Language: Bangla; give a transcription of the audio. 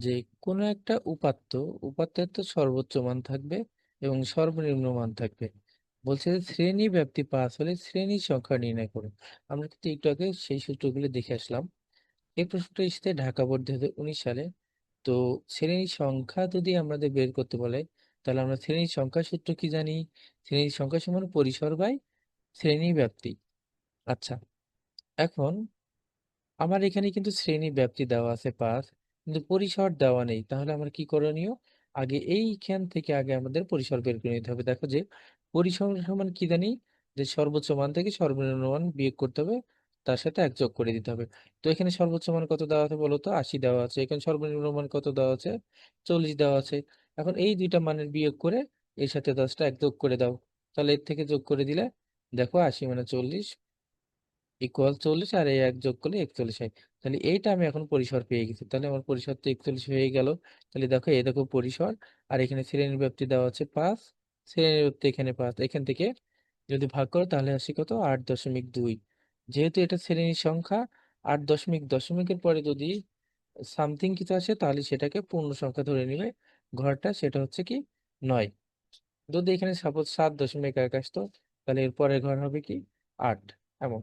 যে কোনো একটা উপাত্ত, উপাত্তের তো সর্বোচ্চ মান থাকবে এবং সর্বনিম্ন মান থাকবে। বলছে যে শ্রেণি ব্যাপ্তি পাঁচ হলে শ্রেণি সংখ্যা নির্ণয় করুন আমরা কিন্তু একটু আগে সেই সূত্রগুলো দেখে আসলাম। এই প্রশ্নটা এসেছে ঢাকা বোর্ড হাজার উনিশ সালে। তো শ্রেণি সংখ্যা যদি আমাদের বের করতে বলে, তাহলে আমরা শ্রেণি সংখ্যা সূত্র কি জানি? শ্রেণি সংখ্যা সমান পরিসর বাই শ্রেণি ব্যাপ্তি। আচ্ছা এখন আমার এখানে কিন্তু শ্রেণি ব্যাপ্তি দেওয়া আছে পাঁচ। কিন্তু পরিসর দেওয়া নেই। তাহলে আমার কি করণীয় আগে এইখান থেকে আগে আমাদের পরিসর বের করে নিতে হবে। দেখো যে পরিসর সমান কি জানি? যে সর্বোচ্চ মান থেকে সর্বনিম্ন মান বিয়োগ করতে হবে, তার সাথে এক যোগ করে দিতে হবে। তো এখানে সর্বোচ্চ মান কত দেওয়া আছে বলো তো? আশি দেওয়া আছে। এখানে সর্বনিম্ন মান কত দেওয়া আছে? চল্লিশ দেওয়া আছে। এখন এই দুইটা মানের বিয়োগ করে এর সাথে দশটা এক যোগ করে দাও। তাহলে এর থেকে যোগ করে দিলে দেখো আশি মানে চল্লিশ। ইকুয়াল চল্লিশ আর এই এক যোগ করলে একচল্লিশ হয়। তাহলে এইটা আমি এখন পরিসর পেয়ে গেছি। তাহলে আমার পরিসর তো একচল্লিশ হয়ে গেল। তাহলে দেখো, এই দেখো পরিসর। আর এখানে শ্রেণির ব্যাপ্তি দেওয়া আছে পাঁচ। শ্রেণির ব্যাপ্তি এখানে পাঁচ। এখান থেকে যদি ভাগ করো, তাহলে আসে কত? আট দশমিক দুই। যেহেতু এটা শ্রেণির সংখ্যা, আট দশমিক দশমিকের পরে যদি সামথিং কিছু আসে, তাহলে সেটাকে পূর্ণ সংখ্যা ধরে নিবে ঘরটা সেটা হচ্ছে কি? নয়। যদি এখানে সাপোজ সাত দশমিক এক আসতো, তাহলে এর পরের ঘর হবে কি? আট। এমন।